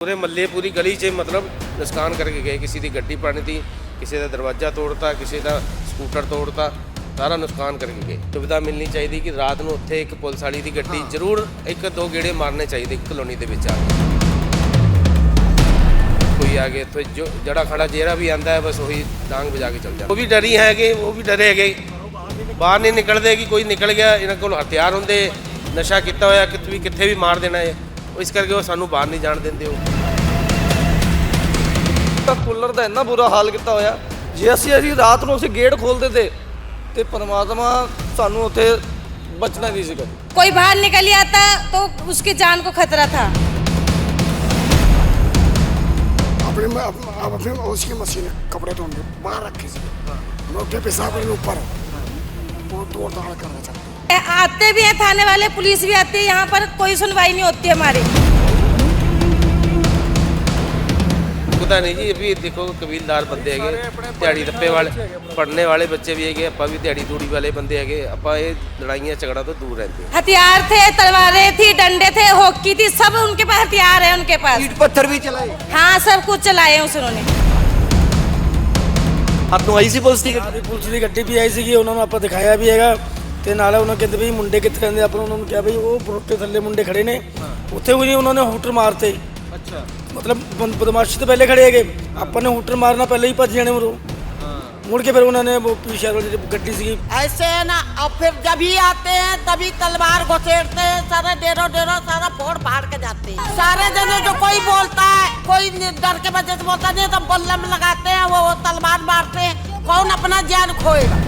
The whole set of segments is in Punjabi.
ਪੂਰੇ ਮੱਲੇ ਪੂਰੀ ਗਲੀ 'ਚ ਮਤਲਬ ਨੁਕਸਾਨ ਕਰਕੇ ਗਏ ਕਿਸੇ ਦੀ ਗੱਡੀ ਪਾਣੀ ਦੀ ਕਿਸੇ ਦਾ ਦਰਵਾਜ਼ਾ ਤੋੜਤਾ ਕਿਸੇ ਦਾ ਸਕੂਟਰ ਤੋੜਤਾ ਸਾਰਾ ਨੁਕਸਾਨ ਕਰਕੇ ਗਏ। ਸੁਵਿਧਾ ਮਿਲਣੀ ਚਾਹੀਦੀ ਕਿ ਰਾਤ ਨੂੰ ਉੱਥੇ ਇੱਕ ਪੁਲਿਸ ਵਾਲੀ ਦੀ ਗੱਡੀ ਜ਼ਰੂਰ ਇੱਕ ਦੋ ਗੇੜੇ ਮਾਰਨੇ ਚਾਹੀਦੇ ਕਲੋਨੀ ਦੇ ਵਿੱਚ ਆ ਕੇ। ਕੋਈ ਆ ਕੇ ਇੱਥੇ ਜੋ ਜੜਾ ਖੜਾ ਜਿਹੜਾ ਵੀ ਆਂਦਾ ਹੈ ਬਸ ਉਹੀ ਡਾਂਗ ਵਜਾ ਕੇ ਚੱਲ ਜਾਂਦਾ। ਉਹ ਵੀ ਡਰੀ ਹੈਗੇ ਉਹ ਵੀ ਡਰੇ ਹੈਗੇ। ਬਾਹਰ ਨਹੀਂ ਨਿਕਲਦੇ ਕਿ ਕੋਈ ਨਿਕਲ ਗਿਆ ਇਹਨਾਂ ਕੋਲ ਹਥਿਆਰ ਹੁੰਦੇ ਨਸ਼ਾ ਕੀਤਾ ਹੋਇਆ ਕਿਤੇ ਵੀ ਕਿੱਥੇ ਵੀ ਮਾਰ ਦੇਣਾ ਹੈ। ਉਹ ਇਸ ਕਰਕੇ ਉਹ ਸਾਨੂੰ ਬਾਹਰ ਨਹੀਂ ਜਾਣ ਦਿੰਦੇ ਉਹ ਤਾਂ ਕੂਲਰ ਦਾ ਇੰਨਾ ਬੁਰਾ ਹਾਲ ਕੀਤਾ ਹੋਇਆ ਜੇ ਅਸੀਂ ਅਸੀਂ ਰਾਤ ਨੂੰ ਅਸੀਂ ਗੇਟ ਖੋਲਦੇ ਤੇ ਤੇ ਪਰਮਾਤਮਾ ਸਾਨੂੰ ਉੱਥੇ ਬਚਣਾ ਨਹੀਂ ਸੀਗਾ कोई बाहर निकल आता तो उसकी जान को खतरा था अपने में अप, अब अपने उसकी मशीन है कपड़े धोने बाहर रखी सी नोटे पेशाब करने ऊपर वो तोड़ ताड़ करना चाहते हैं आते भी हैं थाने वाले पुलिस भी आती है यहाँ पर कोई सुनवाई नहीं होती हमारी ਪਤਾ ਨਹੀਂ ਜੀ ਅਭੀ ਦੇਖੋ ਕਬੀਲਦਾਰ ਬੰਦੇ ਹੈਗੇ ਦਿਹਾੜੀ ਦੱਪੇ ਵਾਲੇ ਪੜਨੇ ਵਾਲੇ ਬੱਚੇ ਵੀ ਹੈਗੇ ਆਪਾਂ ਵੀ ਦਿਹਾੜੀ ਦੂੜੀ ਵਾਲੇ ਬੰਦੇ ਹੈਗੇ ਆਪਾਂ ਇਹ ਲੜਾਈਆਂ ਝਗੜਾ ਤੋਂ ਦੂਰ ਰਹਿੰਦੇ ਹਾਂ। हथियार थे तलवारें थी डंडे थे हॉकी थी सब उनके पास हथियार है उनके पास ईट पत्थर भी चलाए हाँ सब कुछ चलाए हैं उन्होंने ਹੱਥ ਨੂੰ ਆਈ ਸੀ ਪੁਲਿਸ ਦੀ ਗੱਡੀ ਸਾਡੀ ਪੁਲਿਸ ਦੀ ਗੱਡੀ ਵੀ ਆਈ ਸੀਗੀ ਉਹਨਾਂ ਨੂੰ ਆਪਾਂ ਦਿਖਾਇਆ ਵੀ ਹੈਗਾ ਤੇ ਨਾਲੇ ਉਹਨਾਂ ਕਹਿੰਦੇ ਵੀ ਮੁੰਡੇ ਕਿੱਥੇ ਰਹਿੰਦੇ ਆਪਾਂ ਉਹਨਾਂ ਨੂੰ ਕਿਹਾ ਵੀ ਉਹ ਬਰੋਟੇ ਥੱਲੇ ਮੁੰਡੇ ਖੜੇ ਨੇ ਉੱਥੇ ਵੀ ਨਹੀਂ ਉਹਨਾਂ ਨੇ ਹੂਟਰ ਮਾਰਤੇ ਅੱਛਾ ਮਤਲਬ ਬੰ- ਬਦਮਾਸ਼ੀ ਤੋਂ ਪਹਿਲੇ ਖੜੇ ਹੈਗੇ ਆਪਾਂ ਨੇ ਹੂਟਰ ਮਾਰਨਾ ਪਹਿਲੇ ਹੀ ਭੱਜ ਜਾਣੇ ਮਰੋ ਮੁੜ ਕੇ ਫਿਰ ਉਹਨਾਂ ਨੇ ਉਹ ਪੀਛੇ ਵਾਲੀ ਜਿਹੜੀ ਗੱਡੀ ਸੀਗੀ ऐसे है ना और फिर जब ही आते हैं तभी तलवार घुसेड़ते हैं सारे डेरो डेरो सारा फोड़ फाड़ के जाते हैं सारे जने जो कोई बोलता है कोई नि- डर के वजह से बोलता नहीं तो बल्लम लगाते हैं वो वो तलवार मारते हैं कौन अपना जान खोएगा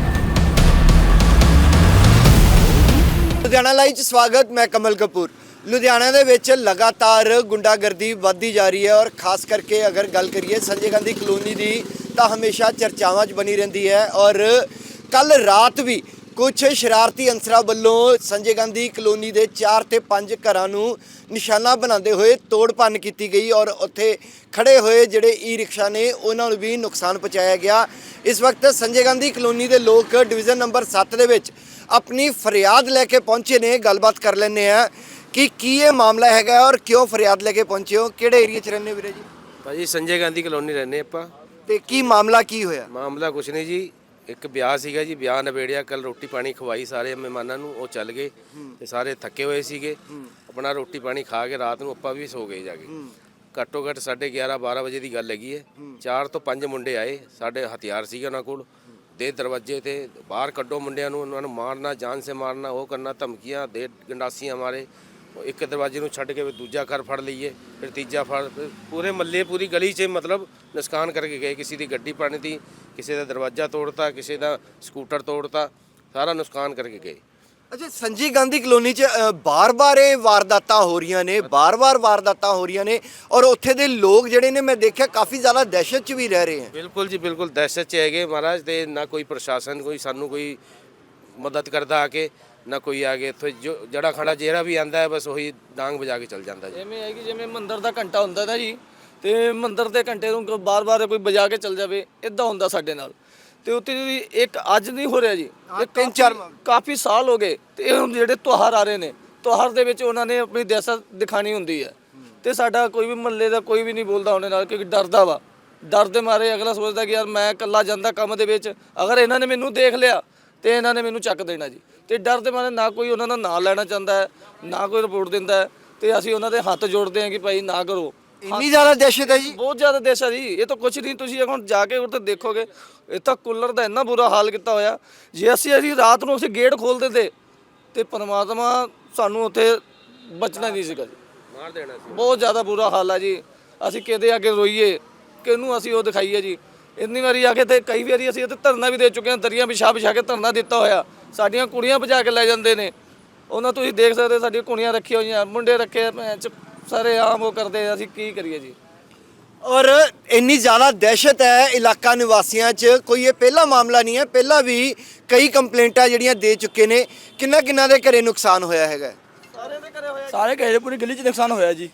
ਲੁਧਿਆਣਾ ਲਾਈਵ 'ਚ ਸਵਾਗਤ, ਮੈਂ ਕਮਲ ਕਪੂਰ। ਲੁਧਿਆਣਾ ਦੇ ਵਿੱਚ ਲਗਾਤਾਰ ਗੁੰਡਾਗਰਦੀ ਵੱਧਦੀ ਜਾ ਰਹੀ ਹੈ ਔਰ ਖਾਸ ਕਰਕੇ ਅਗਰ ਗੱਲ ਕਰੀਏ ਸੰਜੇ ਗਾਂਧੀ ਕਲੋਨੀ ਦੀ, ਤਾਂ ਹਮੇਸ਼ਾ ਚਰਚਾਵਾਂ 'ਚ ਬਣੀ ਰਹਿੰਦੀ ਹੈ ਔਰ ਕੱਲ ਰਾਤ ਵੀ ਕੁਝ ਸ਼ਰਾਰਤੀ ਅਨਸਰਾਂ ਵੱਲੋਂ ਸੰਜੇ ਗਾਂਧੀ ਕਲੋਨੀ ਦੇ 4 ਤੇ 5 ਘਰਾਂ ਨੂੰ ਨਿਸ਼ਾਨਾ ਬਣਾਉਂਦੇ ਹੋਏ ਤੋੜ ਭੰਨ ਕੀਤੀ ਗਈ ਔਰ ਉੱਥੇ ਖੜੇ ਹੋਏ ਜਿਹੜੇ ਈ ਰਿਕਸ਼ਾ ਨੇ, ਉਹਨਾਂ ਨੂੰ ਵੀ ਨੁਕਸਾਨ ਪਹੁੰਚਾਇਆ ਗਿਆ। ਇਸ ਵਕਤ ਸੰਜੇ ਗਾਂਧੀ ਕਲੋਨੀ ਦੇ ਲੋਕ ਡਿਵੀਜ਼ਨ ਨੰਬਰ 7 ਦੇ ਵਿੱਚ ਆਪਣੀ ਫਰਿਆਦ ਲੈ ਕੇ ਪਹੁੰਚੇ ਨੇ ਗੱਲਬਾਤ ਕਰ ਲੈਂਦੇ ਆ ਕਿ ਕੀ ਇਹ ਮਾਮਲਾ ਹੈਗਾ ਔਰ ਕਿਉਂ ਫਰਿਆਦ ਲੈ ਕੇ ਪਹੁੰਚੇ ਹੋ? ਕਿਹੜੇ ਏਰੀਆ 'ਚ ਰਹਿੰਦੇ ਹੋ ਵੀਰੇ ਜੀ? ਭਾਜੀ ਸੰਜੇ ਗਾਂਧੀ ਕਲੋਨੀ ਰਹਿੰਦੇ ਆਪਾਂ। ਤੇ ਕੀ ਮਾਮਲਾ ਕੀ ਹੋਇਆ? ਮਾਮਲਾ ਕੁਛ ਨਹੀਂ ਜੀ। ਇੱਕ ਵਿਆਹ ਸੀਗਾ ਜੀ ਵਿਆਹ ਨਵੇੜਿਆ ਕੱਲ ਰੋਟੀ ਪਾਣੀ ਖਵਾਈ ਸਾਰੇ ਮਹਿਮਾਨਾਂ ਨੂੰ ਉਹ ਚੱਲ ਗਏ ਤੇ ਸਾਰੇ ਥੱਕੇ ਹੋਏ ਸੀਗੇ। ਆਪਣਾ ਰੋਟੀ ਪਾਣੀ ਖਾ ਕੇ ਰਾਤ ਨੂੰ ਆਪਾਂ ਵੀ ਸੋ ਗਏ ਜਾ ਕੇ। ਘੱਟੋ ਘੱਟ 11:30 12 ਵਜੇ ਦੀ ਗੱਲ ਹੈਗੀ ਹੈ। ਚਾਰ ਤੋਂ ਪੰਜ ਮੁੰਡੇ ਆਏ ਸਾਡੇ ਹਥਿਆਰ ਸੀਗੇ ਉਹਨਾਂ ਕੋਲ। ਦੇ ਦਰਵਾਜ਼ੇ ਤੇ ਬਾਹਰ ਕੱਢੋ ਮੁੰਡਿਆਂ ਨੂੰ, ਉਹਨਾਂ ਨੂੰ ਮਾਰਨਾ, ਜਾਨ ਸੇ ਮਾਰਨਾ, ਉਹ ਕਰਨਾ, ਧਮਕੀਆਂ, ਦੇ ਗੰਡਾਸੀਆਂ ਮਾਰੇ। ਇੱਕ ਦਰਵਾਜ਼ੇ ਨੂੰ ਛੱਡ ਕੇ ਫਿਰ ਦੂਜਾ ਘਰ ਫੜ ਲਈਏ, ਫਿਰ ਤੀਜਾ ਫੜ, ਫਿਰ ਪੂਰੇ ਮੱਲੇ, ਪੂਰੀ ਗਲੀ 'ਚ ਮਤਲਬ ਨੁਕਸਾਨ ਕਰਕੇ ਗਏ। ਕਿਸੇ ਦੀ ਗੱਡੀ ਪਾਣੀ ਦੀ ਕਿਸੇ ਦਾ ਦਰਵਾਜ਼ਾ ਤੋੜਤਾ, ਕਿਸੇ ਦਾ ਸਕੂਟਰ ਤੋੜਤਾ, ਸਾਰਾ ਨੁਕਸਾਨ ਕਰਕੇ ਗਏ। ਅੱਛਾ ਸੰਜੀ ਗਾਂਧੀ ਕਲੋਨੀ 'ਚ ਬਾਰ-ਬਾਰ ਇਹ ਵਾਰਦਾਤਾਂ ਹੋ ਰਹੀਆਂ ਨੇ ਬਾਰ-ਬਾਰ ਵਾਰਦਾਤਾਂ ਹੋ ਰਹੀਆਂ ਨੇ ਔਰ ਉੱਥੇ ਦੇ ਲੋਕ ਜਿਹੜੇ ਨੇ ਮੈਂ ਦੇਖਿਆ ਕਾਫੀ ਜ਼ਿਆਦਾ ਦਹਿਸ਼ਤ 'ਚ ਵੀ ਰਹਿ ਰਹੇ ਹਨ ਬਿਲਕੁਲ ਜੀ ਬਿਲਕੁਲ ਦਹਿਸ਼ਤ 'ਚ ਹੈਗੇ ਮਹਾਰਾਜ ਤੇ ਨਾ ਕੋਈ ਪ੍ਰਸ਼ਾਸਨ ਕੋਈ ਸਾਨੂੰ ਕੋਈ ਮਦਦ ਕਰਦਾ ਆ ਕੇ ਨਾ ਕੋਈ ਆ ਕੇ ਇੱਥੇ ਜੋ ਜੜਾ ਖੜਾ ਜਿਹੜਾ ਵੀ ਆਂਦਾ ਹੈ ਬਸ ਉਹੀ ਡਾਂਗ ਵਜਾ ਕੇ ਚੱਲ ਜਾਂਦਾ ਜੀ। ਐਵੇਂ ਹੈ ਕਿ ਜਿਵੇਂ ਮੰਦਿਰ ਦਾ ਘੰਟਾ ਹੁੰਦਾ ਨਾ ਜੀ ਤੇ ਮੰਦਿਰ ਦੇ ਘੰਟੇ ਨੂੰ ਬਾਰ-ਬਾਰ ਕੋਈ ਵਜਾ ਕੇ ਚੱਲ ਜਾਵੇ ਇਦਾਂ ਹੁੰਦਾ ਸਾਡੇ ਨਾਲ। ਤੇ ਉੱਤੇ ਵੀ ਇੱਕ ਅੱਜ ਨਹੀਂ ਹੋ ਰਿਹਾ ਜੀ ਇਹ ਤਿੰਨ ਚਾਰ ਕਾਫੀ- ਸਾਲ ਹੋ ਗਏ ਤੇ ਇਹ ਹੁਣ ਜਿਹੜੇ ਤਿਉਹਾਰ ਆ ਰਹੇ ਨੇ ਤਿਉਹਾਰ ਦੇ ਵਿੱਚ ਉਹਨਾਂ ਨੇ ਆਪਣੀ ਦਹਿਸ਼ਤ ਦਿਖਾਣੀ ਹੁੰਦੀ ਹੈ। ਤੇ ਸਾਡਾ ਕੋਈ ਵੀ ਮਹੱਲੇ ਦਾ ਕੋਈ ਵੀ ਨਹੀਂ ਬੋਲਦਾ ਉਹਨਾਂ ਨਾਲ ਕਿਉਂਕਿ ਡਰਦਾ ਵਾ। ਡਰ ਦੇ ਮਾਰੇ ਅਗਲਾ ਸੋਚਦਾ ਕਿ ਯਾਰ ਮੈਂ ਇਕੱਲਾ ਜਾਂਦਾ ਕੰਮ ਦੇ ਵਿੱਚ ਅਗਰ ਇਹਨਾਂ ਨੇ ਮੈਨੂੰ ਦੇਖ ਲਿਆ ਤੇ ਇਹਨਾਂ ਨੇ ਮੈਨੂੰ ਚੱਕ ਦੇਣਾ ਜੀ। ਤੇ ਡਰ ਦੇ ਮਾਰੇ ਨਾ ਕੋਈ ਉਹਨਾਂ ਦਾ ਨਾਂ ਲੈਣਾ ਚਾਹੁੰਦਾ ਹੈ ਨਾ ਕੋਈ ਰਿਪੋਰਟ ਦਿੰਦਾ ਹੈ ਤੇ ਅਸੀਂ ਉਹਨਾਂ ਦੇ ਹੱਥ ਜੋੜਦੇ ਹਾਂ ਕਿ ਭਾਈ ਨਾ ਕਰੋ। ਇੰਨੀ ਜ਼ਿਆਦਾ ਦਹਿਸ਼ਤ ਹੈ ਜੀ। ਬਹੁਤ ਜ਼ਿਆਦਾ ਦੇਸ਼ ਆ ਜੀ ਇਹ ਤਾਂ ਕੁਝ ਨਹੀਂ ਤੁਸੀਂ ਹੁਣ ਜਾ ਕੇ ਉੱਥੇ ਦੇਖੋਗੇ ਇਹ ਤਾਂ ਕੂਲਰ ਦਾ ਇੰਨਾ ਬੁਰਾ ਹਾਲ ਕੀਤਾ ਹੋਇਆ। ਜੇ ਅਸੀਂ ਅਸੀਂ ਰਾਤ ਨੂੰ ਅਸੀਂ ਗੇਟ ਖੋਲਦੇ ਤੇ ਤੇ ਪਰਮਾਤਮਾ ਸਾਨੂੰ ਉੱਥੇ ਬਚਣਾ ਨਹੀਂ ਸੀਗਾ ਜੀ। ਮਾਰ ਦੇਣਾ ਸੀ। ਬਹੁਤ ਜ਼ਿਆਦਾ ਬੁਰਾ ਹਾਲ ਆ ਜੀ। ਅਸੀਂ ਕਿਹਦੇ ਅੱਗੇ ਰੋਈਏ ਕਿਹਨੂੰ ਅਸੀਂ ਉਹ ਦਿਖਾਈਏ ਜੀ। ਇੰਨੀ ਵਾਰੀ ਆ ਕੇ ਤੇ ਕਈ ਵਾਰੀ ਅਸੀਂ ਇੱਥੇ ਧਰਨਾ ਵੀ ਦੇ ਚੁੱਕੇ ਹਾਂ ਦਰੀਆਂ ਵਿਛਾ ਵਿਛਾ ਕੇ ਧਰਨਾ ਦਿੱਤਾ ਹੋਇਆ। ਸਾਡੀਆਂ ਕੁੜੀਆਂ ਭਜਾ ਕੇ ਲੈ ਜਾਂਦੇ ਨੇ। ਉਹਨਾਂ ਤੁਸੀਂ ਦੇਖ ਸਕਦੇ ਸਾਡੀਆਂ ਕੁੜੀਆਂ ਰੱਖੀਆਂ ਹੋਈਆਂ ਮੁੰਡੇ ਰੱਖੇ ਆ, ਭੈਣ ਚ ਸਾਰੇ ਆਮ ਉਹ ਕਰਦੇ ਅਸੀਂ ਕੀ ਕਰੀਏ ਜੀ। ਔਰ ਇੰਨੀ ਜ਼ਿਆਦਾ ਦਹਿਸ਼ਤ ਹੈ ਇਲਾਕਾ ਨਿਵਾਸੀਆਂ 'ਚ ਕੋਈ ਇਹ ਪਹਿਲਾ ਮਾਮਲਾ ਨਹੀਂ ਹੈ ਪਹਿਲਾਂ ਵੀ ਕਈ ਕੰਪਲੇਂਟਾਂ ਜਿਹੜੀਆਂ ਦੇ ਚੁੱਕੇ ਨੇ। ਕਿੰਨਾ ਕਿੰਨਾ ਦੇ ਘਰੇ ਨੁਕਸਾਨ ਹੋਇਆ ਹੈਗਾ? ਸਾਰੇ ਘਰੇ ਪੂਰੀ ਗਲੀ ਨੁਕਸਾਨ ਹੋਇਆ ਜੀ।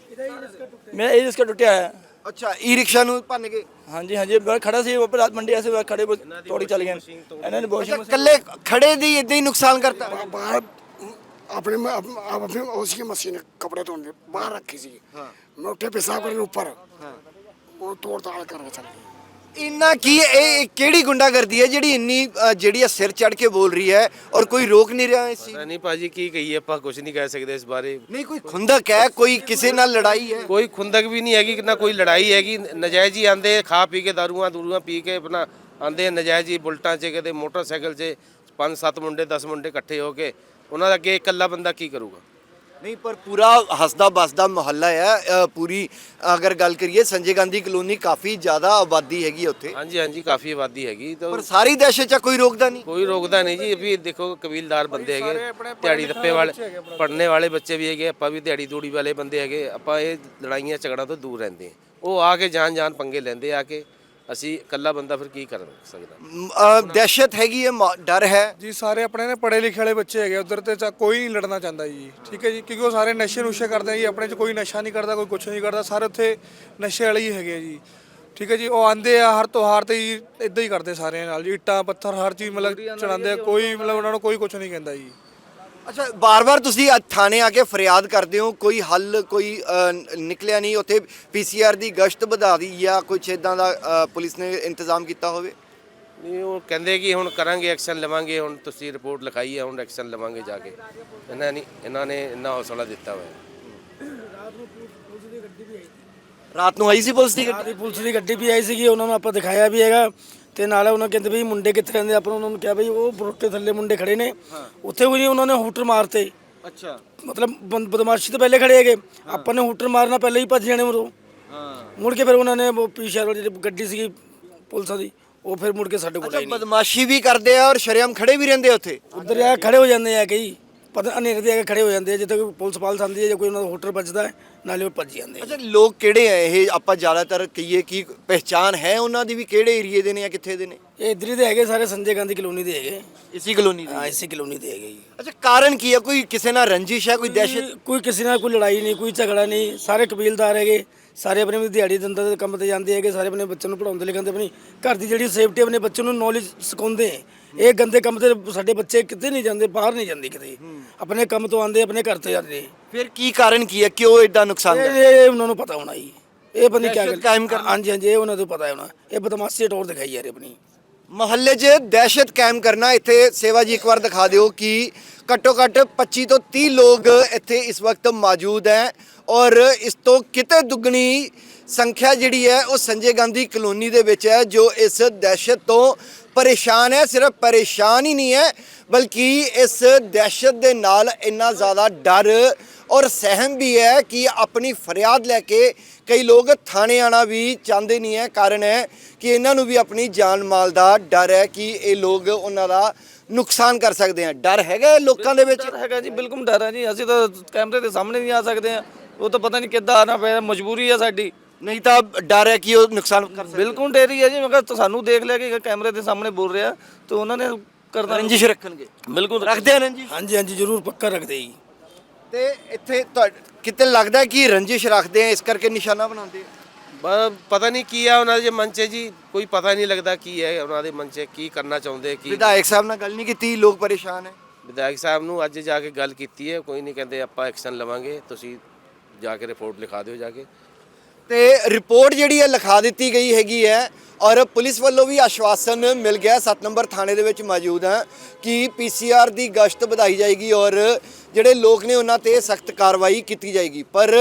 ਮੇਰਾ ਇਹ ਰਿਸਕਾ ਟੁੱਟਿਆ ਹੈ। ਅੱਛਾ ਈ ਰਿਕਸ਼ਾ ਨੂੰ ਭੰਨ ਕੇ? ਹਾਂਜੀ ਹਾਂਜੀ ਮੈਂ ਖੜਾ ਸੀ ਉੱਪਰ ਰਾਤ ਮੰਡੀ ਐਸੇ ਖੜੇ ਤੋੜੀ ਚੱਲ ਗਏ। ਇਹਨਾਂ ਨੇ ਵਾਸ਼ਿੰਗ ਕੱਲੇ ਖੜੇ ਦੀ ਇਦਾਂ ਹੀ ਨੁਕਸਾਨ ਕਰਤਾ? ਬਾਹਰ ਆਪਣੇ ਆਪਣੇ ਉਸ ਕੀ ਮਸ਼ੀਨ ਕਪੜੇ ਧੋਣ ਦੇ ਬਾਹਰ ਰੱਖੀ ਸੀ ਹਾਂ। ਮੈਂ ਉੱਠੇ ਕਰਨ ਉੱਪਰ। ਹਾਂ। ਉਹ ਤੋੜਤਾਲ ਕਰਕੇ ਚੱਲ ਗਈ ਇੰਨਾ ਕੀ ਇਹ ਇਹ ਕਿਹੜੀ ਗੁੰਡਾਗਰਦੀ ਹੈ ਜਿਹੜੀ ਇੰਨੀ ਜਿਹੜੀ ਸਿਰ ਚੜ ਕੇ ਬੋਲ ਰਹੀ ਹੈ ਔਰ ਕੋਈ ਰੋਕ ਨਹੀਂ ਰਿਹਾ ਇਸ ਚੀਜ਼ ਨਹੀਂ ਭਾਜੀ ਕੀ ਕਹੀਏ ਆਪਾਂ ਕੁਝ ਨਹੀਂ ਕਹਿ ਸਕਦੇ ਇਸ ਬਾਰੇ। ਨਹੀਂ ਕੋਈ ਖੁੰਦਕ ਹੈ? ਕੋਈ ਕਿਸੇ ਨਾਲ ਲੜਾਈ ਹੈ? ਕੋਈ ਖੁੰਦਕ ਵੀ ਨਹੀਂ ਹੈਗੀ ਨਾ ਕੋਈ ਲੜਾਈ ਹੈਗੀ। ਨਜਾਇਜ਼ ਹੀ ਆਂਦੇ ਖਾ ਪੀ ਕੇ ਦਾਰੂਆਂ ਦੂਰੂਆਂ ਪੀ ਕੇ ਆਪਣਾ ਆਂਦੇ ਨਜਾਇਜ਼ ਹੀ ਬੁਲਟਾਂ 'ਚ ਕਦੇ ਮੋਟਰਸਾਈਕਲ 'ਚ ਪੰਜ ਸੱਤ ਮੁੰਡੇ 10 ਮੁੰਡੇ ਇਕੱਠੇ ਹੋ ਕੇ। ਉਹਨਾਂ ਦਾ ਅੱਗੇ ਇਕੱਲਾ ਬੰਦਾ ਕੀ ਕਰੂਗਾ? ਨਹੀਂ ਪਰ ਪੂਰਾ ਹੱਸਦਾ ਬਸਦਾ ਮੁਹੱਲਾ ਹੈ ਪੂਰੀ ਅਗਰ ਗੱਲ ਕਰੀਏ ਸੰਜੇ ਗਾਂਧੀ ਕਲੋਨੀ ਕਾਫੀ ਜ਼ਿਆਦਾ ਆਬਾਦੀ ਹੈਗੀ ਉੱਥੇ। ਹਾਂਜੀ ਹਾਂਜੀ ਕਾਫੀ ਆਬਾਦੀ ਹੈਗੀ ਤਾਂ ਪਰ ਸਾਰੀ ਦਹਿਸ਼ਤ ਚ ਕੋਈ ਰੋਕਦਾ ਨਹੀਂ। ਕੋਈ ਰੋਕਦਾ ਨਹੀਂ ਜੀ। ਵੀ ਦੇਖੋ ਕਬੀਲਦਾਰ ਬੰਦੇ ਹੈਗੇ ਦਿਹਾੜੀ ਦੱਪੇ ਵਾਲੇ ਪੜਨੇ ਵਾਲੇ ਬੱਚੇ ਵੀ ਹੈਗੇ ਆਪਾਂ ਵੀ ਦਿਹਾੜੀ ਦੂੜੀ ਵਾਲੇ ਬੰਦੇ ਹੈਗੇ। ਆਪਾਂ ਇਹ ਲੜਾਈਆਂ ਝਗੜਾ ਤੋਂ ਦੂਰ ਰਹਿੰਦੇ ਉਹ ਆ ਕੇ ਜਾਨ ਜਾਨ ਪੰਗੇ ਲੈਂਦੇ ਆ ਕੇ। ਅਸੀਂ ਇਕੱਲਾ ਬੰਦਾ ਫਿਰ ਕੀ ਕਰ ਸਕਦਾ? ਦਹਿਸ਼ਤ ਹੈਗੀ ਹੈ ਮਾ- ਡਰ ਹੈ। ਜੀ ਸਾਰੇ ਆਪਣੇ ਨੇ ਪੜ੍ਹੇ ਲਿਖੇ ਵਾਲੇ ਬੱਚੇ ਹੈਗੇ ਉਧਰ ਤੇ ਚਾ- ਕੋਈ ਨਹੀਂ ਲੜਨਾ ਚਾਹੁੰਦਾ ਜੀ। ਠੀਕ ਹੈ ਜੀ ਕਿਉਂਕਿ ਉਹ ਸਾਰੇ ਨਸ਼ੇ ਨੁਸ਼ੇ ਕਰਦੇ ਆ ਜੀ ਆਪਣੇ ਚ ਕੋਈ ਨਸ਼ਾ ਨਹੀਂ ਕਰਦਾ ਕੋਈ ਕੁਛ ਨਹੀਂ ਕਰਦਾ ਸਾਰੇ ਉੱਥੇ ਨਸ਼ੇ ਵਾਲੇ ਹੀ ਹੈਗੇ ਆ ਜੀ। ਠੀਕ ਹੈ ਜੀ ਉਹ ਆਂਦੇ ਆ ਹਰ ਤਿਉਹਾਰ ਤੇ ਜੀ ਇਦਾਂ ਹੀ ਕਰਦੇ ਸਾਰਿਆਂ ਨਾਲ ਜੀ ਇੱਟਾਂ ਪੱਥਰ ਹਰ ਚੀਜ਼ ਮਤਲਬ ਚੜਾਉਂਦੇ ਆ ਕੋਈ ਮਤਲਬ ਉਹਨਾਂ ਨੂੰ ਕੋਈ ਕੁਛ ਨਹੀਂ ਕਹਿੰਦਾ ਜੀ। ਅੱਛਾ ਬਾਰ-ਬਾਰ ਤੁਸੀਂ ਅੱਜ ਥਾਣੇ ਆ ਕੇ ਫਰਿਆਦ ਕਰਦੇ ਹੋ ਕੋਈ ਹੱਲ ਕੋਈ ਅ, ਨਿਕਲਿਆ ਨਹੀਂ ਉੱਥੇ ਪੀਸੀਆਰ ਦੀ ਗਸ਼ਤ ਵਧਾ ਦੀ ਜਾਂ ਕੁਝ ਇਦਾਂ ਦਾ ਅ, ਪੁਲਿਸ ਨੇ ਇੰਤਜ਼ਾਮ ਕੀਤਾ ਹੋਵੇ? ਨਹੀਂ ਉਹ ਕਹਿੰਦੇ ਕਿ ਹੁਣ ਕਰਾਂਗੇ ਐਕਸ਼ਨ ਲਵਾਂਗੇ ਹੁਣ ਤੁਸੀਂ ਰਿਪੋਰਟ ਲਿਖਾਈ ਹੈ ਹੁਣ ਐਕਸ਼ਨ ਲਵਾਂਗੇ ਜਾ ਕੇ। ਇਹਨਾਂ ਨੇ ਇਹਨਾਂ ਨੇ ਇੰਨਾ ਹੌਸਲਾ ਦਿੱਤਾ ਹੋਇਆ। ਰਾਤ ਨੂੰ ਆਈ ਸੀ। ਪੁਲਿਸ ਦੀ ਗੱਡੀ? ਪੁਲਿਸ ਦੀ ਗੱਡੀ ਵੀ ਆਈ ਸੀਗੀ ਉਹਨਾਂ ਨੂੰ ਆਪਾਂ ਦਿਖਾਇਆ ਵੀ ਹੈਗਾ। ਤੇ ਨਾਲੇ ਉਹਨਾਂ ਕਹਿੰਦੇ ਵੀ ਮੁੰਡੇ ਕਿੱਥੇ ਰਹਿੰਦੇ ਆਪਾਂ ਉਹਨਾਂ ਨੂੰ ਕਿਹਾ ਵੀ ਉਹ ਬਰੋਟੇ ਥੱਲੇ ਮੁੰਡੇ ਖੜੇ ਨੇ। ਉੱਥੇ ਵੀ ਉਹਨਾਂ ਨੇ ਹੂਟਰ ਮਾਰਤੇ। ਅੱਛਾ। ਮਤਲਬ ਬੰ- ਬਦਮਾਸ਼ੀ ਤੋਂ ਪਹਿਲੇ ਖੜੇ ਹੈਗੇ। ਆਪਾਂ ਨੇ ਹੂਟਰ ਮਾਰਨਾ ਪਹਿਲੇ ਹੀ ਭੱਜ ਜਾਣੇ ਮਰੋ ਹਾਂ। ਮੁੜ ਕੇ ਫਿਰ ਉਹਨਾਂ ਨੇ ਉਹ ਪੀਸ਼ਾ ਵਾਲੀ ਜਿਹੜੀ ਗੱਡੀ ਸੀਗੀ ਪੁਲਿਸਾਂ ਦੀ ਉਹ ਫਿਰ ਮੁੜ ਕੇ ਸਾਡੇ ਕੋਲ ਅੱਛਾ ਆਈ ਨਹੀਂ ਬਦਮਾਸ਼ੀ ਵੀ ਕਰਦੇ ਆ ਔਰ ਸ਼ਰੇਆਮ ਖੜੇ ਵੀ ਰਹਿੰਦੇ ਆ ਉੱਥੇ? ਉੱਧਰ ਆ ਖੜੇ ਹੋ ਜਾਂਦੇ ਆ ਕਈ। ਪਤਾ ਹਨੇਰੇ ਦੇ ਆ ਕੇ ਖੜੇ ਹੋ ਜਾਂਦੇ ਆ ਜਿੱਥੇ ਕੋਈ ਪੁਲਿਸ ਪਾਲਸ ਆਉਂਦੀ ਹੈ ਜਾਂ ਕੋਈ ਉਹਨਾਂ ਦਾ ਹੂਟਰ ਵੱਜਦਾ ਹੈ ਨਾਲੇ ਉਹ ਭੱਜ ਜਾਂਦੇ ਆ। ਅੱਛਾ ਲੋਕ ਕਿਹੜੇ ਆ? ਇਹ ਆਪਾਂ ਜ਼ਿਆਦਾਤਰ ਕਹੀਏ ਕਿ ਪਹਿਚਾਨ ਹੈ ਉਹਨਾਂ ਦੀ ਵੀ ਕਿਹੜੇ ਏਰੀਏ ਦੇ ਨੇ ਜਾਂ ਕਿੱਥੇ ਦੇ ਨੇ? ਇਹ ਇੱਧਰ ਹੀ ਦੇ ਹੈਗੇ ਸਾਰੇ ਸੰਜੇ ਗਾਂਧੀ ਕਲੋਨੀ ਦੇ ਹੈਗੇ। ਇਸੀ ਕਲੋਨੀ ਦੇ? ਹਾਂ ਇਸੇ ਕਲੋਨੀ ਦੇ ਹੈਗੇ ਜੀ। ਅੱਛਾ ਕਾਰਨ ਕੀ ਹੈ ਕੋਈ ਕਿਸੇ ਨਾਲ ਰੰਜਿਸ਼ ਹੈ ਕੋਈ ਦਹਿਸ਼ਤ? ਕੋਈ- ਕੋਈ ਕਿਸੇ ਨਾਲ ਕੋਈ ਲੜਾਈ ਨਹੀਂ ਕੋਈ ਝਗੜਾ ਨਹੀਂ। ਸਾਰੇ ਕਬੀਲਦਾਰ ਹੈਗੇ ਸਾਰੇ ਆਪਣੇ ਆਪਣੀ ਦਿਹਾੜੀ ਦਿੰਦਾ ਦੇ ਕੰਮ ਤੇ ਜਾਂਦੇ ਹੈਗੇ ਸਾਰੇ ਆਪਣੇ ਬੱਚਿਆਂ ਨੂੰ ਪੜਾਉਂਦੇ ਲਿਖਾਉਂਦੇ ਆਪਣੀ ਘਰ ਦੀ ਜਿਹੜੀ ਸੇਫਟੀ ਆਪਣੇ ਬੱਚੇ ਨੂੰ ਨੌਲੇਜ ਸਿਖਾਉਂਦੇ ਹੈ। ਇਹ ਗੰਦੇ ਕੰਮ ਤੇ ਸਾਡੇ ਬੱਚੇ ਕਿਤੇ ਨਹੀਂ ਜਾਂਦੇ ਬਾਹਰ ਨਹੀਂ ਜਾਂਦੇ ਕਿਤੇ। ਆਪਣੇ ਕੰਮ ਤੋਂ ਆਉਂਦੇ ਆਪਣੇ ਘਰ ਤੇ ਜਾਂਦੇ। ਫਿਰ ਕੀ ਕਾਰਨ ਕੀ ਹੈ? ਕਿਉਂ ਐਡਾ ਨੁਕਸਾਨ ਇਹ ਇਹ ਉਹਨਾਂ ਨੂੰ ਪਤਾ ਹੋਣਾ ਜੀ। ਇਹ ਬੰਦੇ ਕੀ ਦਹਿਸ਼ਤ ਕਾਇਮ ਕਰਨਾ। ਹਾਂਜੀ ਹਾਂਜੀ ਇਹ ਉਹਨਾਂ ਨੂੰ ਪਤਾ ਹੋਣਾ। ਇਹ ਬਦਮਾਸ਼ੀ ਟੋਰ ਦਿਖਾਈ ਯਾਰ ਆਪਣੀ। ਮਹੱਲੇ 'ਚ ਦਹਿਸ਼ਤ ਕਾਇਮ ਕਰਨਾ ਇੱਥੇ ਸੇਵਾ ਜੀ ਇੱਕ ਵਾਰ ਦਿਖਾ ਦਿਓ ਕਿ ਘੱਟੋ ਘੱਟ 25 ਤੋਂ 30 ਲੋਕ ਇੱਥੇ ਇਸ ਵਕਤ ਮੌਜੂਦ ਹੈ ਔਰ ਇਸ ਤੋਂ ਕਿਤੇ ਦੁੱਗਣੀ ਸੰਖਿਆ ਜਿਹੜੀ ਹੈ ਉਹ ਸੰਜੇ ਗਾਂਧੀ ਕਲੋਨੀ ਦੇ ਵਿੱਚ ਹੈ ਜੋ ਇਸ ਦਹਿਸ਼ਤ ਤੋਂ ਪਰੇਸ਼ਾਨ ਹੈ, ਸਿਰਫ ਪਰੇਸ਼ਾਨ ਹੀ ਨਹੀਂ ਹੈ, ਬਲਕਿ ਇਸ ਦਹਿਸ਼ਤ ਦੇ ਨਾਲ ਇੰਨਾ ਜ਼ਿਆਦਾ ਡਰ ਔਰ ਸਹਿਮ ਵੀ ਹੈ ਕਿ ਆਪਣੀ ਫਰਿਆਦ ਲੈ ਕੇ ਕਈ ਲੋਕ ਥਾਣੇ ਆਣਾ ਵੀ ਚਾਹੁੰਦੇ ਨਹੀਂ ਹੈ। ਕਾਰਨ ਹੈ ਕਿ ਇਹਨਾਂ ਨੂੰ ਵੀ ਆਪਣੀ ਜਾਨ ਮਾਲ ਦਾ ਡਰ ਹੈ ਕਿ ਇਹ ਲੋਕ ਉਹਨਾਂ ਦਾ ਨੁਕਸਾਨ ਕਰ ਸਕਦੇ ਆ। ਡਰ ਹੈਗਾ ਲੋਕਾਂ ਦੇ ਵਿੱਚ? ਡਰ ਹੈਗਾ ਜੀ, ਬਿਲਕੁਲ ਡਰ ਹੈ ਜੀ। ਅਸੀਂ ਤਾਂ ਕੈਮਰੇ ਦੇ ਸਾਹਮਣੇ ਨਹੀਂ ਆ ਸਕਦੇ ਆ ਉਹ ਤਾਂ ਪਤਾ ਨਹੀਂ ਕਿੱਦਾਂ ਆਣਾ ਪਿਆ, ਮਜਬੂਰੀ ਹੈ ਸਾਡੀ। ਨਹੀਂ ਤਾਂ ਡਰ ਹੈ ਕਿ ਉਹ ਨੁਕਸਾਨ ਕਰ ਸਕਦੇ ਬਿਲਕੁਲ ਡੇਰੀ ਹੈ ਜੀ ਮੈਂ ਕਿਹਾ ਸਾਨੂੰ ਦੇਖ ਲਿਆ ਕਿ ਕੈਮਰੇ ਦੇ ਸਾਹਮਣੇ ਬੋਲ ਰਿਹਾ ਤੇ ਉਹਨਾਂ ਨੇ ਕਰਦਾ ਰੰਜਿਸ਼ ਰੱਖਣਗੇ। ਬਿਲਕੁਲ। ਰੱਖਦੇ ਆ ਰੰਜਿਸ਼? ਹਾਂਜੀ ਹਾਂਜੀ ਜ਼ਰੂਰ ਪੱਕਾ ਰੱਖਦੇ ਜੀ। ਤੇ ਇੱਥੇ ਕਿਤੇ ਲੱਗਦਾ ਕਿ ਰੰਜਿਸ਼ ਰੱਖਦੇ ਆ ਇਸ ਕਰਕੇ ਨਿਸ਼ਾਨਾ ਬਣਾਉਂਦੇ ਆ? ਪਤਾ ਨਹੀਂ ਕੀ ਆ ਉਹਨਾਂ ਦੇ ਮਨ 'ਚ ਜੀ ਕੋਈ ਪਤਾ ਨਹੀਂ ਲੱਗਦਾ ਕੀ ਹੈ ਉਹਨਾਂ ਦੇ ਮਨ 'ਚ ਕੀ ਕਰਨਾ ਚਾਹੁੰਦੇ ਕੀ ਵਿਧਾਇਕ ਸਾਹਿਬ ਨਾਲ ਗੱਲ ਨਹੀਂ ਕੀਤੀ ਲੋਕ ਪਰੇਸ਼ਾਨ ਹੈ। ਵਿਧਾਇਕ ਸਾਹਿਬ ਨੂੰ ਅੱਜ ਜਾ ਕੇ ਗੱਲ ਕੀਤੀ ਹੈ ਕੋਈ ਨਹੀਂ ਕਹਿੰਦੇ ਆਪਾਂ ਐਕਸ਼ਨ ਲਵਾਂਗੇ ਤੁਸੀਂ ਜਾ ਕੇ ਰਿਪੋਰਟ ਲਿਖਾ ਦਿਓ ਜਾ ਕੇ। ਤੇ ਰਿਪੋਰਟ ਜਿਹੜੀ ਹੈ ਲਿਖਾ ਦਿੱਤੀ ਗਈ ਹੈਗੀ ਹੈ ਔਰ ਪੁਲਿਸ ਵੱਲੋਂ ਵੀ ਆਸ਼ਵਾਸਨ ਮਿਲ ਗਿਆ 7 ਨੰਬਰ ਥਾਣੇ ਦੇ ਵਿੱਚ ਮੌਜੂਦ ਹੈ ਕਿ ਪੀਸੀਆਰ ਦੀ ਗਸ਼ਤ ਵਧਾਈ ਜਾਏਗੀ ਔਰ ਜਿਹੜੇ ਲੋਕ ਨੇ ਉਹਨਾਂ ਤੇ ਸਖਤ ਕਾਰਵਾਈ ਕੀਤੀ ਜਾਏਗੀ। ਪਰ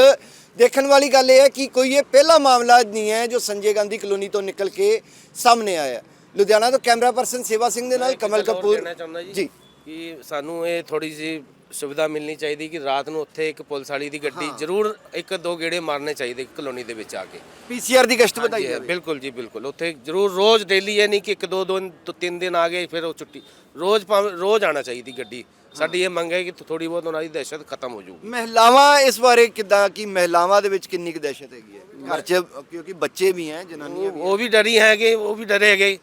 ਦੇਖਣ ਵਾਲੀ ਗੱਲ ਇਹ ਹੈ ਕਿ ਕੋਈ ਇਹ ਪਹਿਲਾ ਮਾਮਲਾ ਨਹੀਂ ਹੈ ਜੋ ਸੰਜੇ ਗਾਂਧੀ ਕਲੋਨੀ ਤੋਂ ਨਿਕਲ ਕੇ ਸਾਹਮਣੇ ਆਇਆ। ਲੁਧਿਆਣਾ ਤੋਂ ਕੈਮਰਾ ਪਰਸਨ ਸੇਵਾ ਸਿੰਘ ਦੇ ਨਾਲ ਕਮਲ ਕਪੂਰ। ਜੀ ਜੀ। ਕਿ ਸਾਨੂੰ ਇਹ ਥੋੜੀ ਜਿਹੀ ਸੁਵਿਧਾ ਮਿਲਣੀ ਚਾਹੀਦੀ ਕਿ ਰਾਤ ਨੂੰ ਉੱਥੇ ਇੱਕ ਪੁਲਿਸ ਵਾਲੀ ਦੀ ਗੱਡੀ ਜ਼ਰੂਰ ਇੱਕ ਦੋ ਗੇੜੇ ਮਾਰਨੇ ਚਾਹੀਦੇ ਕਲੋਨੀ ਦੇ ਵਿੱਚ ਆ ਕੇ। ਪੀਸੀਆਰ ਦੀ ਗਸ਼ਤ ਵਧਾਈ ਜਾਵੇ। ਬਿਲਕੁਲ ਜੀ ਬਿਲਕੁਲ। ਉੱਥੇ ਜ਼ਰੂਰ ਰੋਜ਼ ਡੇਲੀ ਇਹ ਨਹੀਂ ਕਿ ਇੱਕ ਦੋ ਦਿਨ ਤੋਂ ਤਿੰਨ ਦਿਨ ਆ ਗਏ ਫਿਰ ਉਹ ਛੁੱਟੀ। ਰੋਜ਼ ਭਾਵੇਂ ਰੋਜ਼ ਆਣਾ ਚਾਹੀਦੀ ਗੱਡੀ। ਸਾਡੀ ਇਹ ਮੰਗ ਹੈ ਕਿ ਥੋੜੀ ਬਹੁਤ ਉਹਨਾਂ ਦੀ ਦਹਿਸ਼ਤ ਖਤਮ ਹੋ ਜਾਊਗੀ। ਮਹਿਲਾਵਾਂ ਇਸ ਬਾਰੇ ਕਿਦਾਂ ਕਿ ਮਹਿਲਾਵਾਂ ਦੇ ਵਿੱਚ ਕਿੰਨੀ ਕੁ ਦਹਿਸ਼ਤ ਹੈਗੀ ਹੈ? ਘਰ 'ਚ ਕਿਉਂਕਿ ਬੱਚੇ ਵੀ ਹੈ ਜਨਾਨੀਆਂ ਵੀ ਉਹ ਵੀ ਡਰੀ ਹੈਗੇ ਉਹ ਵੀ ਡਰੇ ਹੈਗੇ।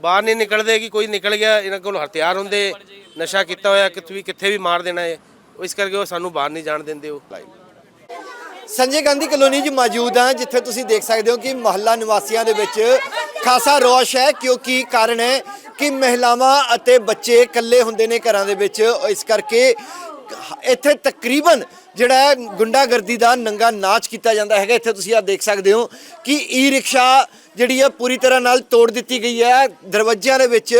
ਬਾਹਰ ਨਹੀਂ ਨਿਕਲਦੇ ਕਿ ਕੋਈ ਨਿਕਲ ਗਿਆ, ਇਹਨਾਂ ਕੋਲ ਹਥਿਆਰ ਹੁੰਦੇ, ਨਸ਼ਾ ਕੀਤਾ ਹੋਇਆ ਕਿਤੇ ਵੀ ਕਿੱਥੇ ਵੀ ਮਾਰ ਦੇਣਾ ਹੈ। ਇਸ ਕਰਕੇ ਉਹ ਸਾਨੂੰ ਬਾਹਰ ਨਹੀਂ ਜਾਣ ਦਿੰਦੇ ਉਹ ਸੰਜੇ ਗਾਂਧੀ ਕਲੋਨੀ 'ਚ ਮੌਜੂਦ ਹਾਂ, ਜਿੱਥੇ ਤੁਸੀਂ ਦੇਖ ਸਕਦੇ ਹੋ ਕਿ ਮਹੱਲਾ ਨਿਵਾਸੀਆਂ ਦੇ ਵਿੱਚ ਖਾਸਾ ਰੋਸ਼ ਹੈ, ਕਿਉਂਕਿ ਕਾਰਨ ਹੈ ਕਿ ਮਹਿਲਾਵਾਂ ਅਤੇ ਬੱਚੇ ਇਕੱਲੇ ਹੁੰਦੇ ਨੇ ਘਰਾਂ ਦੇ ਵਿੱਚ। ਇਸ ਕਰਕੇ ਇੱਥੇ ਤਕਰੀਬਨ ਜਿਹੜਾ ਹੈ ਗੁੰਡਾਗਰਦੀ ਦਾ ਨੰਗਾ ਨਾਚ ਕੀਤਾ ਜਾਂਦਾ ਹੈਗਾ। ਇੱਥੇ ਤੁਸੀਂ ਆ ਦੇਖ ਸਕਦੇ ਹੋ ਕਿ ਈ ਰਿਕਸ਼ਾ ਜਿਹੜੀ ਹੈ ਪੂਰੀ ਤਰ੍ਹਾਂ ਨਾਲ ਤੋੜ ਦਿੱਤੀ ਗਈ ਹੈ ਦਰਵਾਜ਼ਿਆਂ ਦੇ ਵਿੱਚ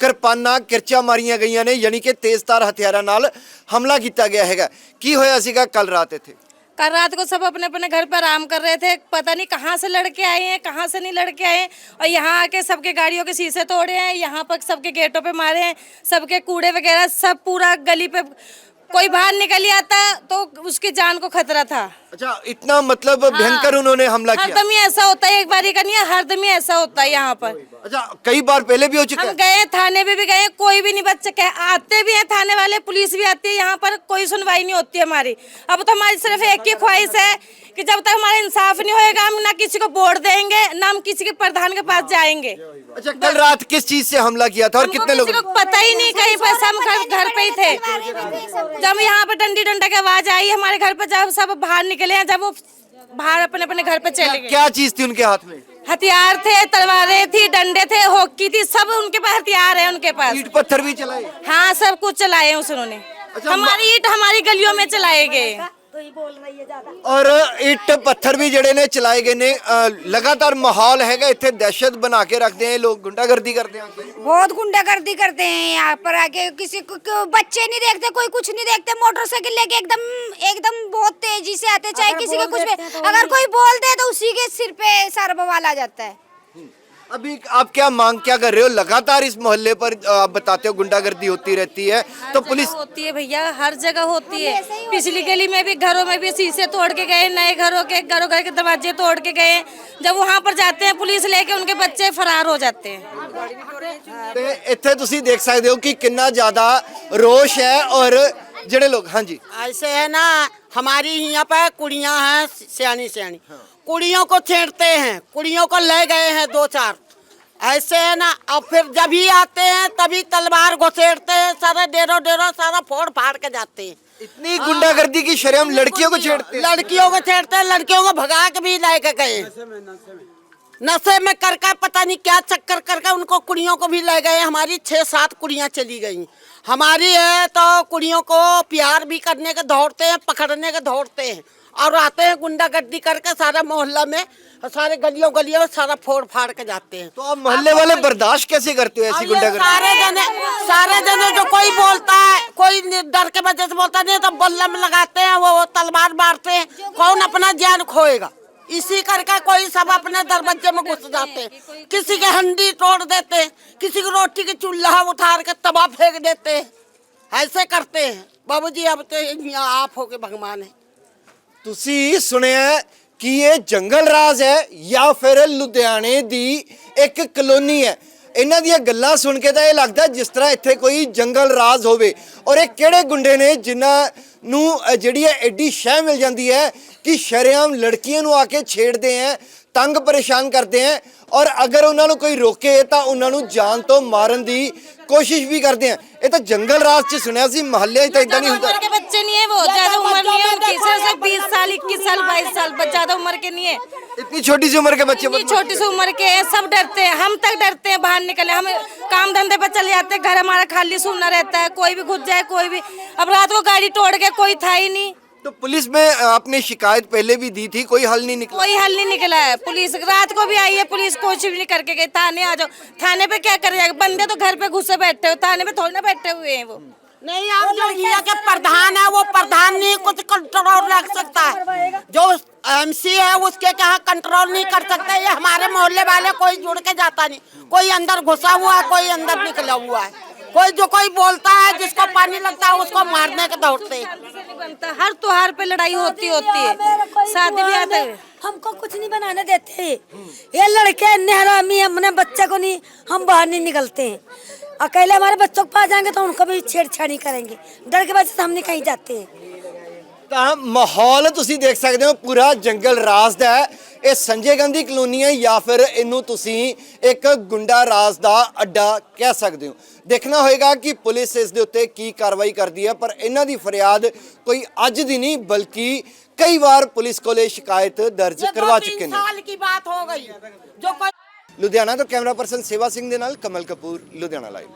ਕਿਰਪਾਨਾਂ ਕਿਰਚਾਂ ਮਾਰੀਆਂ ਗਈਆਂ ਨੇ ਯਾਨੀ ਕਿ ਤੇਜ਼ਧਾਰ ਹਥਿਆਰਾਂ ਨਾਲ ਹਮਲਾ ਕੀਤਾ ਗਿਆ ਹੈਗਾ ਕੀ ਹੋਇਆ ਸੀਗਾ ਕੱਲ ਰਾਤ ਇੱਥੇ कल रात को सब अपने अपने घर पर आराम कर रहे थे पता नहीं कहाँ से लड़के आए हैं कहाँ से नहीं लड़के आए हैं और यहाँ आके सबके गाड़ियों के शीशे तोड़े हैं यहाँ पर सबके गेटों पे मारे हैं सबके कूड़े वगैरह सब पूरा गली पे कोई बाहर निकल ही आता तो उसकी जान को खतरा था अच्छा इतना मतलब भयंकर उन्होंने हमला हर किया। दम ही ऐसा होता है एक बारी का नहीं है हर दम ही ऐसा होता है यहाँ पर। अच्छा कई बार पहले भी हो चुका हम है? गए थाने पे भी गए कोई भी नहीं बच्चे कह आते भी हैं थाने वाले पुलिस भी आती है यहाँ पर कोई सुनवाई नहीं होती है हमारी। अब तो हमारी सिर्फ़ एक ही ख्वाहिश है कि जब तक हमारा इंसाफ नहीं होएगा हम ना किसी को वोट देंगे ना हम किसी के प्रधान के पास जाएँगे। अच्छा कल रात किस चीज़ से हमला किया था और हमको कितने लोग किसी को पता ही नहीं कहीं पर हम घर घर पे ही थे। जब यहाँ पर डंडी डंडा की आवाज़ आई हमारे घर पर जब सब बाहर निकले हैं जब वो बाहर अपने अपने घर पे चले गए। क्या चीज़ थी उनके हाथ में? हथियार थे तलवारें थी डंडे थे हॉकी थी सब उनके पास हथियार है उनके पास। ईट पत्थर भी चलाए? हाँ सब कुछ चलाए उन्होंने। अच्छा, हमारी ईट हमारी गलियों में चलाए गए। ਔਰ ਇੱਟ ਪੱਥਰ ਵੀ ਜਿਹੜੇ ਨੇ ਚਲਾਏ ਗਏ ਨੇ ਅ, ਲਗਾਤਾਰ ਮਾਹੌਲ ਹੈਗਾ ਇੱਥੇ ਦਹਿਸ਼ਤ ਬਣਾ ਕੇ ਰੱਖਦੇ ਆ ਇਹ ਲੋਕ ਗੁੰਡਾਗਰਦੀ ਕਰਦੇ ਆ बहुत गुंडागर्दी करते हैं यहाँ पर आके किसी को, को बच्चे नहीं देखते कोई कुछ नहीं देखते मोटरसाइकिल लेके एकदम एकदम बहुत तेजी से आते चाहे किसी के कुछ भी अगर कोई बोल दे तो उसी के सिर पे सारा बवाल आ जाता है अभी आप क्या मांग क्या कर रहे हो लगातार इस मोहल्ले पर अ, आप बताते हो गुंडागर्दी होती रहती है तो पुलिस होती है भैया हर जगह होती है पिछली गली में भी घरों में भी शीशे तोड़ के गए नए घरों के घरों घर के दरवाजे तोड़ के गए जब वहाँ पर जाते हैं पुलिस लेके उनके बच्चे फरार हो जाते हैं ਤੇ ਇੱਥੇ ਤੁਸੀਂ ਦੇਖ ਸਕਦੇ ਹੋ ਕਿ ਕਿੰਨਾ ਜ਼ਿਆਦਾ ਰੋਸ਼ ਹੈ ਔਰ ਜਿਹੜੇ ਲੋਕ ਹਾਂਜੀ ऐसे है ना हमारी यहाँ पे कुड़ियाँ हैं सियानी सियानी कुड़ियों को छेड़ते हैं। कुड़ियों को ले गए हैं दो चार। ऐसे है ना अब फिर जब ही आते हैं तभी तलवार घुसेड़ते हैं सारा डेरो डेरो सारा फोड़ फाड़ के जाते हैं। इतनी गुंडागर्दी की शर्म लड़कियों को छेड़ते हैं। लड़कियों को छेड़ते हैं लड़कियों को भगा के भी लेके गए। नशे में कर कर पता नहीं क्या चक्कर करके उनको कुड़ियों को भी ले गए। हमारी छह सात कुड़ियाँ चली गई। हमारी है तो कुड़ियों को प्यार भी करने के दौड़ते हैं पकड़ने के दौड़ते हैं। और आते हैं गुंडागर्दी करके सारा मोहल्ला में सारे गलियों गलियों में सारा फोड़ फाड़ के जाते हैं। तो आप मोहल्ले वाले बर्दाश्त कैसे करते हो ऐसी गुंडागर्दी? सारे जने सारे जने जो कोई बोलता है कोई डर के वजह से बोलता नहीं तो बल्ला में लगाते हैं वो वो तलवार मारते हैं। कौन अपना जान खोएगा? इसी करके कोई सब अपने दरवाजे में घुस जाते हैं। किसी के हंडी तोड़ देते हैं किसी की रोटी की चूल्हा उठा के तवा फेंक देते हैं। ऐसे करते हैं। बाबू जी अब तो आप हो के भगवान है। ਤੁਸੀਂ ਸੁਣਿਆ ਕਿ ਇਹ ਜੰਗਲ ਰਾਜ ਹੈ ਜਾਂ ਫਿਰ ਲੁਧਿਆਣੇ ਦੀ ਇੱਕ ਕਲੋਨੀ ਹੈ? ਇਹਨਾਂ ਦੀਆਂ ਗੱਲਾਂ ਸੁਣ ਕੇ ਤਾਂ ਇਹ ਲੱਗਦਾ ਜਿਸ ਤਰ੍ਹਾਂ ਇੱਥੇ ਕੋਈ ਜੰਗਲ ਰਾਜ ਹੋਵੇ। ਔਰ ਇਹ ਕਿਹੜੇ ਗੁੰਡੇ ਨੇ ਜਿਨ੍ਹਾਂ ਨੂੰ ਅ, ਜਿਹੜੀ ਹੈ ਐਡੀ ਸ਼ਹਿ ਮਿਲ ਜਾਂਦੀ ਹੈ ਕਿ ਸ਼ਰੇਆਮ ਲੜਕੀਆਂ ਨੂੰ ਆ ਕੇ ਛੇੜਦੇ ਹੈ ਤੰਗ ਪਰੇਸ਼ਾਨ ਕਰਦੇ ਹੈ ਔਰ ਅਗਰ ਉਹਨਾਂ ਨੂੰ ਕੋਈ ਰੋਕੇ ਤਾਂ ਉਹਨਾਂ ਨੂੰ ਜਾਨ ਤੋਂ ਮਾਰਨ ਦੀ ਕੋਸ਼ਿਸ਼ ਵੀ ਕਰਦੇ ਹੈ ਇਹ ਤਾਂ ਜੰਗਲ ਰਾਜ 'ਚ ਸੁਣਿਆ ਸੀ ਮਹੱਲੇ 'ਚ ਤਾਂ ਇਦਾਂ ਨਹੀਂ ज्यादा ਹੁੰਦਾ उम्र के बच्चे नहीं है वो ज्यादा उम्र नहीं है उनकी सिर्फ बीस साल इक्कीस साल बाईस साल बस ज्यादा उम्र के नहीं है इतनी छोटी सी उम्र के बच्चे इतनी छोटी सी उम्र के हैं सब डरते हैं हम तक डरते हैं बाहर निकले हम काम धंधे पर चले जाते हैं घर हमारा खाली सुनना रहता है कोई भी घुस जाए कोई भी अब रात को गाड़ी तोड़ के कोई था ही नहीं तो पुलिस में आपने शिकायत पहले भी दी थी? कोई हल नहीं निकला? कोई हल नहीं निकला है। पुलिस रात को भी आई है पुलिस कुछ भी नहीं करके गई। थाने आ जाओ। थाने पे क्या कर जाएगा बंदे तो घर पे घुसे बैठे हो। थाने पे थोड़ी ना बैठे हुए हैं वो। नहीं आप जो यहाँ के प्रधान है वो प्रधान नहीं कुछ कंट्रोल रख सकता है। जो एमसी है उसके कहा कंट्रोल नहीं कर सकता? ये हमारे मोहल्ले वाले कोई जुड़ के जाता नहीं। कोई अंदर घुसा हुआ है कोई अंदर निकला हुआ है। कोई जो कोई बोलता है जिसको पानी लगता है उसको मारने के दौड़ते हैं। हर त्योहार पे लड़ाई होती होती है। शादी भी आते हमको कुछ नहीं बनाने देते। ये लड़के नेहरामी हमने बच्चे को नहीं हम बाहर नहीं निकलते हैं। अकेले हमारे बच्चों के पास जाएँगे तो उनको भी छेड़छाड़ी करेंगे। डर के वजह से हम नहीं कहीं जाते हैं। ਤਾਂ ਮਾਹੌਲ ਤੁਸੀਂ ਦੇਖ ਸਕਦੇ ਹੋ ਪੂਰਾ ਜੰਗਲ ਰਾਜ ਦਾ ਹੈ। ਇਹ ਸੰਜੇ ਗਾਂਧੀ ਕਲੋਨੀ ਹੈ ਜਾਂ ਫਿਰ ਇਹਨੂੰ ਤੁਸੀਂ ਇੱਕ ਗੁੰਡਾ ਰਾਜ ਦਾ ਅੱਡਾ ਕਹਿ ਸਕਦੇ ਹੋ। ਦੇਖਣਾ ਹੋਏਗਾ ਕਿ ਪੁਲਿਸ ਇਸ ਦੇ ਉੱਤੇ ਕੀ ਕਾਰਵਾਈ ਕਰਦੀ ਹੈ ਪਰ ਇਹਨਾਂ ਦੀ ਫਰਿਆਦ ਕੋਈ ਅੱਜ ਦੀ ਨਹੀਂ ਬਲਕਿ ਕਈ ਵਾਰ ਪੁਲਿਸ ਕੋਲੇ ਸ਼ਿਕਾਇਤ ਦਰਜ ਕਰਵਾ ਚੁੱਕੇ ਨੇ। ਲੁਧਿਆਣਾ ਤੋਂ ਕੈਮਰਾ ਪਰਸਨ ਸੇਵਾ ਸਿੰਘ ਦੇ ਨਾਲ ਕਮਲ ਕਪੂਰ ਲੁਧਿਆਣਾ ਲਾਈਵ